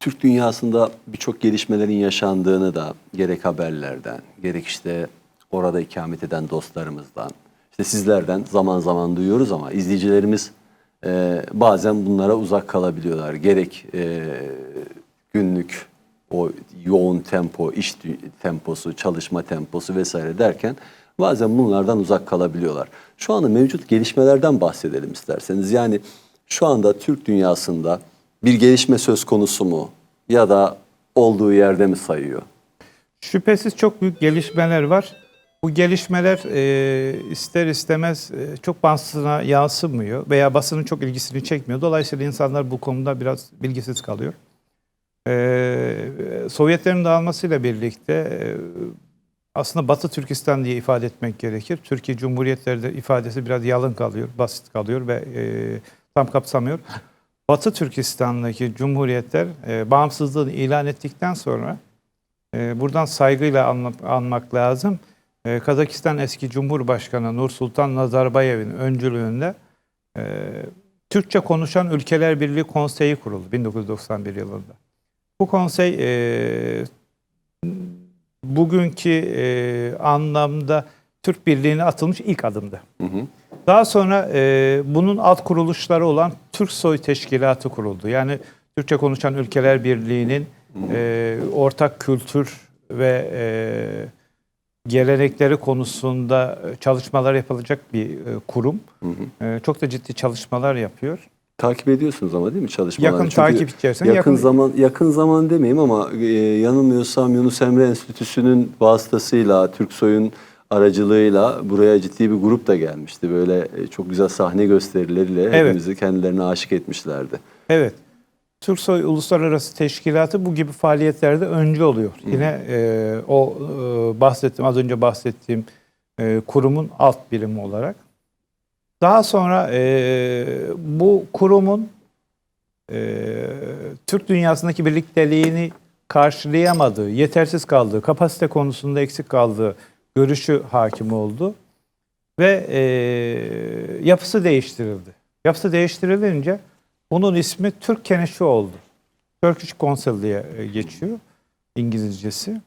Türk dünyasında birçok gelişmelerin yaşandığını da gerek haberlerden, gerek işte orada ikamet eden dostlarımızdan, işte sizlerden zaman zaman duyuyoruz ama izleyicilerimiz e, bazen bunlara uzak kalabiliyorlar. Gerek e, günlük o yoğun tempo, iş temposu, çalışma temposu vesaire derken bazen bunlardan uzak kalabiliyorlar. Şu anda mevcut gelişmelerden bahsedelim isterseniz. Yani şu anda Türk dünyasında bir gelişme söz konusu mu ya da olduğu yerde mi sayıyor? Şüphesiz çok büyük gelişmeler var. Bu gelişmeler e, ister istemez e, çok basına yansımıyor veya basının çok ilgisini çekmiyor. Dolayısıyla insanlar bu konuda biraz bilgisiz kalıyor. E, Sovyetlerin dağılmasıyla birlikte e, aslında Batı Türkistan diye ifade etmek gerekir. Türkiye Cumhuriyetleri de ifadesi biraz yalın kalıyor, basit kalıyor ve e, tam kapsamıyor. Batı Türkistan'daki cumhuriyetler e, bağımsızlığını ilan ettikten sonra e, buradan saygıyla anla- anmak lazım. E, Kazakistan eski Cumhurbaşkanı Nursultan Nazarbayev'in öncülüğünde e, Türkçe konuşan Ülkeler Birliği Konseyi kuruldu 1991 yılında. Bu konsey e, bugünkü e, anlamda Türk Birliği'ne atılmış ilk adımdı. Hı hı. Daha sonra e, bunun alt kuruluşları olan Türk Soy Teşkilatı kuruldu. Yani Türkçe konuşan ülkeler birliğinin e, ortak kültür ve e, gelenekleri konusunda çalışmalar yapılacak bir e, kurum. E, çok da ciddi çalışmalar yapıyor. Takip ediyorsunuz ama değil mi çalışmaları? Yakın Çünkü takip içerisinde, Yakın, yakın- zaman yakın zaman demeyeyim ama e, yanılmıyorsam Yunus Emre Enstitüsü'nün vasıtasıyla Türksoy'un aracılığıyla buraya ciddi bir grup da gelmişti. Böyle e, çok güzel sahne gösterileriyle Evet. hepimizi kendilerine aşık etmişlerdi. Evet. Türksoy Uluslararası Teşkilatı bu gibi faaliyetlerde öncü oluyor. Yine e, o e, bahsettiğim az önce bahsettiğim e, kurumun alt birimi olarak. Daha sonra e, bu kurumun e, Türk dünyasındaki birlikteliğini karşılayamadığı, yetersiz kaldığı, kapasite konusunda eksik kaldığı görüşü hakim oldu ve e, yapısı değiştirildi. Yapısı değiştirilince bunun ismi Türk Keneşi oldu. Turkish Council diye e, geçiyor İngilizcesi.